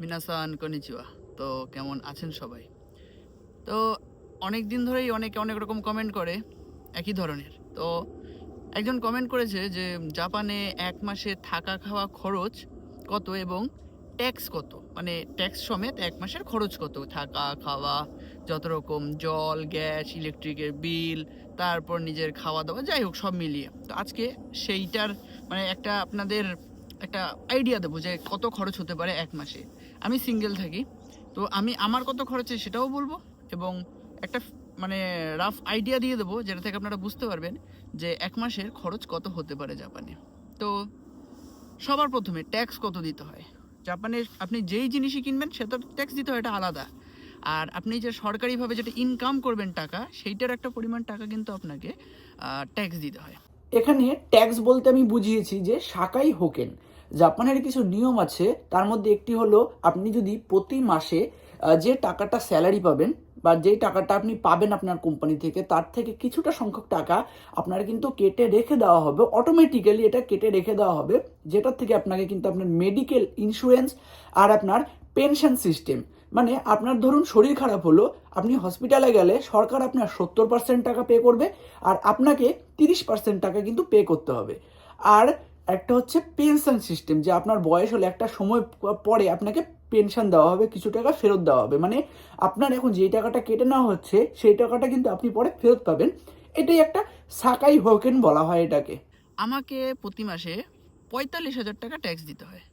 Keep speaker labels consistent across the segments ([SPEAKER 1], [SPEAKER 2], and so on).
[SPEAKER 1] মিনাসান কনিচিওয়া। তো কেমন আছেন সবাই? তো অনেক দিন ধরেই অনেকে অনেক রকম কমেন্ট করে, একই ধরনের। তো একজন কমেন্ট করেছে যে, জাপানে এক মাসে থাকা খাওয়া খরচ কত এবং ট্যাক্স কত? মানে ট্যাক্স সমেত এক মাসের খরচ কত? থাকা, খাওয়া, যত রকম জল গ্যাস ইলেকট্রিকের বিল তারপর নিজের খাওয়া দাওয়া যাই হোক, সব মিলিয়ে। তো আজকে সেইটার মানে একটা আপনাদের একটা আইডিয়া দেবো যে কত খরচ হতে পারে এক মাসে। আমি সিঙ্গেল থাকি, তো আমি আমার কত খরচে সেটাও বলব এবং একটা মানে রাফ আইডিয়া দিয়ে দেবো যেটা থেকে আপনারা বুঝতে পারবেন যে এক মাসের খরচ কত হতে পারে জাপানে। তো সবার প্রথমে ট্যাক্স কত দিতে হয়? জাপানে আপনি যেই জিনিসই কিনবেন সেটা ট্যাক্স দিতে হয়, এটা আলাদা। আর আপনি যে সরকারিভাবে যেটা ইনকাম করবেন টাকা, সেইটার একটা পরিমাণ টাকা কিন্তু আপনাকে ট্যাক্স দিতে হয়।
[SPEAKER 2] এখানে ট্যাক্স বলতে আমি বুঝিয়েছি যে সাকাই হোকেন। জাপানের কিছু নিয়ম আছে, তার মধ্যে একটি হলো আপনি যদি প্রতি মাসে যে টাকাটা স্যালারি পাবেন বা যে টাকাটা আপনি পাবেন আপনার কোম্পানি থেকে, তার থেকে কিছুটা সংখ্যক টাকা আপনার কিন্তু কেটে রেখে দেওয়া হবে অটোমেটিক্যালি এটা কেটে রেখে দেওয়া হবে, যেটার থেকে আপনাকে কিন্তু আপনার মেডিকেল ইন্স্যুরেন্স আর আপনার পেনশন সিস্টেম মানে আপনার ধরুন শরীর খারাপ হলো, আপনি হসপিটালে গেলে সরকার আপনার সত্তর পার্সেন্ট টাকা পে করবে, আর আপনাকে তিরিশ পার্সেন্ট টাকা কিন্তু পে করতে হবে। আর একটা হচ্ছে পেনশন সিস্টেম, যে আপনার বয়স হলে একটা সময় পরে আপনাকে পেনশন দেওয়া হবে, কিছু টাকা ফেরত দেওয়া হবে। মানে আপনার এখন যেই টাকাটা কেটে নেওয়া হচ্ছে, সেই টাকাটা কিন্তু আপনি পরে ফেরত পাবেন। এটাই একটা সাকাই হোকেন বলা হয় এটাকে।
[SPEAKER 1] আমাকে প্রতি মাসে পঁয়তাল্লিশ হাজার টাকা ট্যাক্স দিতে হয়।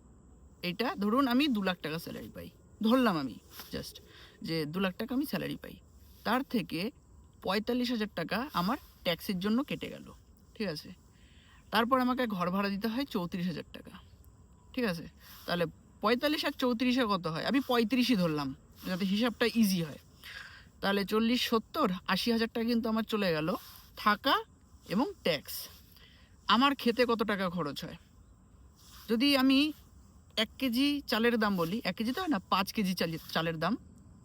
[SPEAKER 1] এটা ধরুন আমি দু লাখ টাকা স্যালারি পাই। ধরলাম আমি জাস্ট যে দু লাখ টাকা আমি স্যালারি পাই। তার থেকে পঁয়তাল্লিশ হাজার টাকা আমার ট্যাক্সের জন্য কেটে গেল। ঠিক আছে? তারপর আমাকে ঘর ভাড়া দিতে হয় চৌত্রিশ হাজার টাকা। ঠিক আছে? তাহলে পঁয়তাল্লিশ আর চৌত্রিশে কত হয়? আমি পঁয়ত্রিশই ধরলাম, যাতে হিসাবটা ইজি হয়। তাহলে চল্লিশ সত্তর, আশি হাজার টাকা কিন্তু আমার চলে গেল থাকা এবং ট্যাক্স আমার খেতে কত টাকা খরচ হয়? যদি আমি এক কেজি চালের দাম বলি, এক কেজি তো হয় না, পাঁচ কেজি চালি- চালের দাম।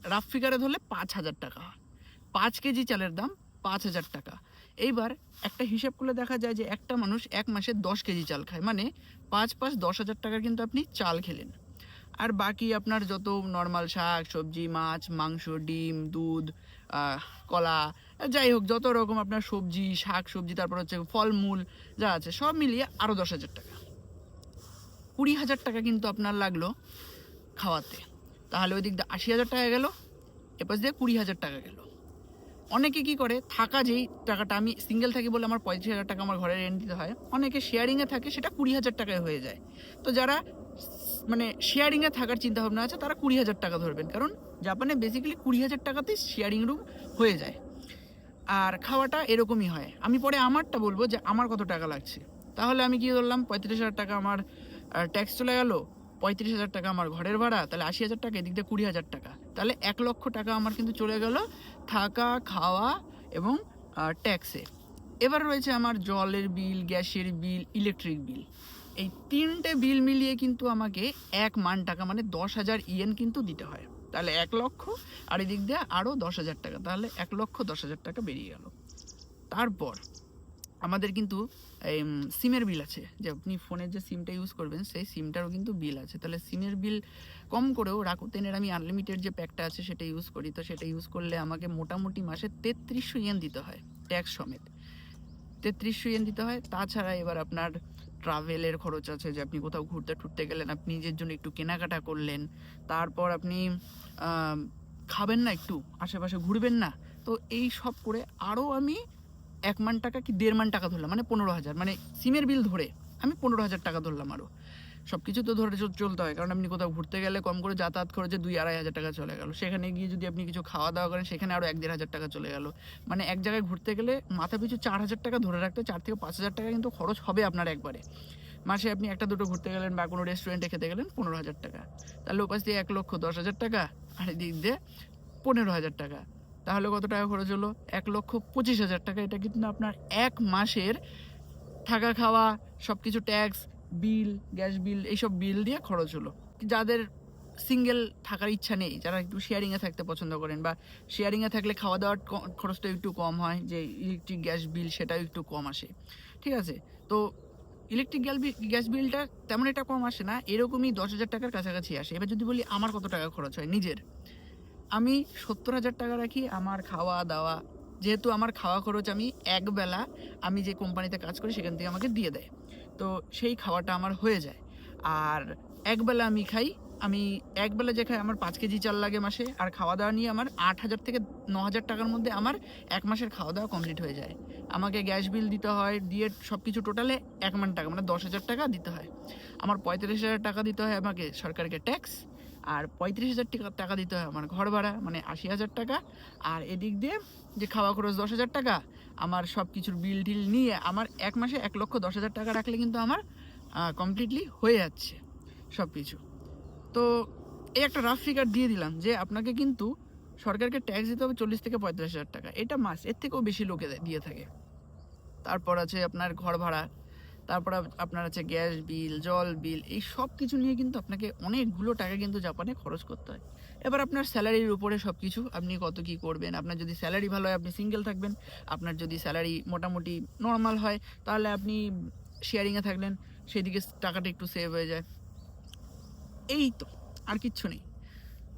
[SPEAKER 1] রাফ ফিগারে ধরলে পাঁচ হাজার টাকা পাঁচ কেজি চালের দাম পাঁচ হাজার টাকা। এইবার একটা হিসাব করলে দেখা যায় যে একটা মানুষ এক মাসে দশ কেজি চাল খায়। মানে পাঁচ পাঁচ দশ হাজার টাকার কিন্তু আপনি চাল খেলেন। আর বাকি আপনার যত নর্মাল শাক, সবজি, মাছ, মাংস, ডিম, দুধ কলা, যাই হোক, যত রকম আপনার সবজি, শাক, সবজি, তারপর হচ্ছে ফলমূল যা আছে, সব মিলিয়ে আরও দশ হাজার টাকা। কুড়ি হাজার টাকা কিন্তু আপনার লাগল খাওয়াতে। তাহলে ওই দিক দিয়ে আশি হাজার টাকা গেল, এপাশ দিয়ে কুড়ি হাজার টাকা গেল। অনেকে কি করে, থাকা যেই টাকাটা আমি সিঙ্গেল থাকি বলে আমার পঁয়ত্রিশ হাজার টাকা আমার ঘরে রেন্ট দিতে হয়, অনেকে শেয়ারিংয়ে থাকে সেটা কুড়ি হাজার টাকায় হয়ে যায়। তো যারা মানে শেয়ারিংয়ে থাকার চিন্তা ভাবনা আছে, তারা কুড়ি হাজার টাকা ধরবেন। কারণ জাপানে বেসিক্যালি কুড়ি হাজার টাকাতেই শেয়ারিং রুম হয়ে যায়। আর খাওয়াটা এরকমই হয়। আমি পরে আমারটা বলব যে আমার কত টাকা লাগছে। তাহলে আমি কি ধরলাম, পঁয়ত্রিশ হাজার টাকা আমার ট্যাক্স চলে গেল, পঁয়ত্রিশ হাজার টাকা আমার ঘরের ভাড়া, তাহলে আশি হাজার টাকা, এদিক দিয়ে কুড়ি হাজার টাকা। তাহলে এক লক্ষ টাকা আমার কিন্তু চলে গেল থাকা, খাওয়া এবং ট্যাক্সে এবার রয়েছে আমার জলের বিল, গ্যাসের বিল ইলেকট্রিক বিল এই তিনটে বিল মিলিয়ে কিন্তু আমাকে এক মান টাকা মানে দশ হাজার ইয়েন কিন্তু দিতে হয়। তাহলে এক লক্ষ, আর এদিক দিয়ে আরও দশ হাজার টাকা। তাহলে এক লক্ষ দশ হাজার টাকা বেরিয়ে গেল। তারপর আমাদের কিন্তু সিমের বিল আছে। যে আপনি ফোনের যে সিমটা ইউজ করবেন, সেই সিমটারও কিন্তু বিল আছে। তাহলে সিমের বিল কম করেও রাকুতেনের আমি আনলিমিটেড যে প্যাকটা আছে, সেটা ইউজ করি। তো সেটা ইউজ করলে আমাকে মোটামুটি মাসে তেত্রিশশো ইয়েন দিতে হয় ট্যাক্স সমেত। তেত্রিশশো ইয়েন দিতে হয়। তাছাড়া এবার আপনার ট্রাভেলের খরচ আছে, যে আপনি কোথাও ঘুরতে টুরতে গেলেন, আপনি নিজের জন্য একটু কেনাকাটা করলেন, তারপর আপনি খাবেন না একটু, আশেপাশে ঘুরবেন না। তো এই সব করে আরও আমি এক মান টাকা কি দেড় মান টাকা ধরলাম মানে পনেরো হাজার মানে সিমের বিল ধরে আমি পনেরো হাজার টাকা ধরলাম আরও সব কিছু তো ধরে চলতে হয়, কারণ আপনি কোথাও ঘুরতে গেলে কম করে যাতায়াত খরচে দুই আড়াই হাজার টাকা চলে গেল। সেখানে গিয়ে যদি আপনি কিছু খাওয়া দাওয়া করেন, সেখানে আরও এক দেড় হাজার টাকা চলে গেল। মানে এক জায়গায় ঘুরতে গেলে মাথা পিছু চার হাজার টাকা ধরে রাখতে চার থেকে পাঁচ হাজার টাকা কিন্তু খরচ হবে আপনার একবারে। মাসে আপনি একটা দুটো ঘুরতে গেলেন বা কোনো রেস্টুরেন্টে খেতে গেলেন পনেরো হাজার টাকা। তাহলে ওপাশ দিয়ে এক লক্ষ দশ হাজার টাকা, আর এদিক দিয়ে পনেরো হাজার টাকা। তাহলে কত টাকা খরচ হলো? এক লক্ষ পঁচিশ হাজার টাকা। এটা কিন্তু আপনার এক মাসের থাকা খাওয়া সব কিছু ট্যাক্স বিল গ্যাস বিল এইসব বিল দিয়ে খরচ হলো। যাদের সিঙ্গেল থাকার ইচ্ছা নেই, যারা একটু শেয়ারিংয়ে থাকতে পছন্দ করেন বা শেয়ারিংয়ে থাকলে খাওয়া দাওয়ার খরচটা একটু কম হয়, যে ইলেকট্রিক গ্যাস বিল সেটাও একটু কম আসে। ঠিক আছে? তো ইলেকট্রিক গ্যাস বিলটা তেমন একটা কম আসে না, এরকমই দশ হাজার টাকার কাছাকাছি আসে। এবার যদি বলি আমার কত টাকা খরচ হয় নিজের আমি সত্তর হাজার টাকা রাখি, আমার খাওয়া দাওয়া। যেহেতু আমার খাওয়া খরচ আমি একবেলা আমি যে কোম্পানিতে কাজ করি সেখান থেকে আমাকে দিয়ে দেয়। তো সেই খাওয়াটা আমার হয়ে যায়। আর একবেলা আমি খাই, আমি একবেলা যে খাই, আমার পাঁচ কেজি চাল লাগে মাসে। আর খাওয়া দাওয়া নিয়ে আমার আট হাজার থেকে ন হাজার টাকার মধ্যে আমার এক মাসের খাওয়া দাওয়া কমপ্লিট হয়ে যায়। আমাকে গ্যাস বিল দিতে হয়, দিয়ে সব কিছু টোটালে এক মান টাকা মানে দশ হাজার টাকা দিতে হয়। আমার পঁয়তাল্লিশ হাজার টাকা দিতে হয় আমাকে সরকারকে ট্যাক্স। আর পঁয়ত্রিশ হাজার টাকা টাকা দিতে হয় আমার ঘর ভাড়া মানে আশি হাজার টাকা। আর এদিক দিয়ে যে খাওয়া খরচ দশ হাজার টাকা, আমার সব কিছুর বিল টিল নিয়ে আমার এক মাসে এক লক্ষ দশ হাজার টাকা রাখলে কিন্তু আমার কমপ্লিটলি হয়ে যাচ্ছে সব কিছু তো এই একটা রাফ ফিগার দিয়ে দিলাম যে আপনাকে কিন্তু সরকারকে ট্যাক্স দিতে হবে চল্লিশ থেকে পঁয়তাল্লিশ হাজার টাকা। এটা মাস, এর থেকেও বেশি লোকে দিয়ে থাকে। তারপর আছে আপনার ঘর ভাড়া তারপর আপনার আছে গ্যাস বিল, জল বিল, এই সব কিছু নিয়ে কিন্তু আপনাকে অনেকগুলো টাকা কিন্তু জাপানে খরচ করতে হয়। এবার আপনার স্যালারির উপরে সব কিছু আপনি কত কি করবেন, আপনার যদি স্যালারি ভালো হয়, আপনি সিঙ্গেল থাকবেন, আপনার যদি স্যালারি মোটামুটি নর্মাল হয়, তাহলে আপনি শেয়ারিংয়ে থাকলেন, সেদিকে টাকাটা একটু সেভ হয়ে যায়। এই তো, আর কিচ্ছু নেই।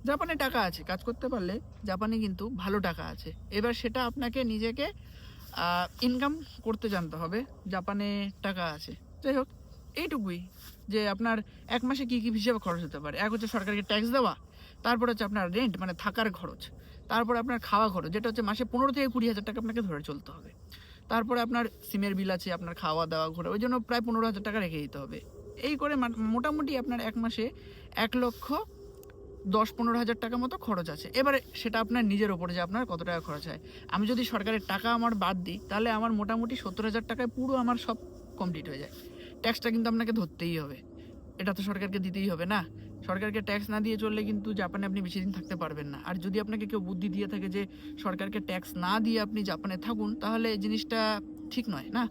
[SPEAKER 1] জাপানে টাকা আছে, কাজ করতে পারলে জাপানে কিন্তু ভালো টাকা আছে। এবার সেটা আপনাকে নিজেকে ইনকাম করতে জানতে হবে, জাপানে টাকা আছে। যাই হোক, এইটুকুই যে আপনার এক মাসে কী কী হিসেবে খরচ হতে পারে। এক হচ্ছে সরকারকে ট্যাক্স দেওয়া, তারপর হচ্ছে আপনার রেন্ট মানে থাকার খরচ, তারপর আপনার খাওয়া খরচ, যেটা হচ্ছে মাসে পনেরো থেকে কুড়ি হাজার টাকা আপনাকে ধরে চলতে হবে। তারপরে আপনার সিমের বিল আছে, আপনার খাওয়া দাওয়া ঘোরা, ওই জন্য প্রায় পনেরো হাজার টাকা রেখে দিতে হবে। এই করে মোটামুটি আপনার এক মাসে এক লক্ষ দশ পনেরো হাজার টাকা মতো খরচ আছে। এবারে সেটা আপনার নিজের ওপরে যে আপনার কত টাকা খরচ হয়। আমি যদি সরকারের টাকা আমার বাদ দিই, তাহলে আমার মোটামুটি সত্তর হাজার টাকায় পুরো আমার সব কমপ্লিট হয়ে যায়। ট্যাক্সটা কিন্তু আপনাকে ধরতেই হবে। এটা তো সরকারকে দিতেই হবে না। সরকারকে ট্যাক্স না দিয়ে চললে কিন্তু জাপানে আপনি বেশি দিন থাকতে পারবেন না। আর যদি আপনাকে কেউ বুদ্ধি দিয়ে থাকে যে সরকারকে ট্যাক্স না দিয়ে আপনি জাপানে থাকুন, তাহলে জিনিসটা ঠিক নয়, না?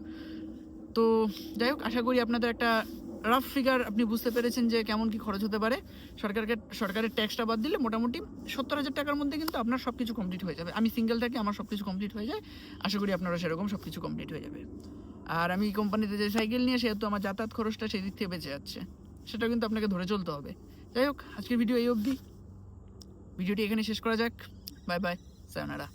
[SPEAKER 1] তো যাই হোক, আশা করি আপনাদের একটা রাফ ফিগার আপনি বুঝতে পেরেছেন যে কেমন কি খরচ হতে পারে। সরকারকে, সরকারের ট্যাক্সটা বাদ দিলে মোটামুটি সত্তর হাজার টাকার মধ্যে কিন্তু আপনার সব কিছু কমপ্লিট হয়ে যাবে। আমি সিঙ্গেল থাকি, আমার সব কিছু কমপ্লিট হয়ে যায়। আশা করি আপনারা সেরকম সব কিছু কমপ্লিট হয়ে যাবে। আর আমি কোম্পানিতে যে সাইকেল নিয়ে, সেহেতু আমার যাতায়াত খরচটা সেই দিক থেকে বেঁচে যাচ্ছে। সেটা কিন্তু আপনাকে ধরে চলতে হবে। যাই হোক, আজকের ভিডিও এই অবধি। ভিডিওটি এখানে শেষ করা যাক। Bye bye sayonara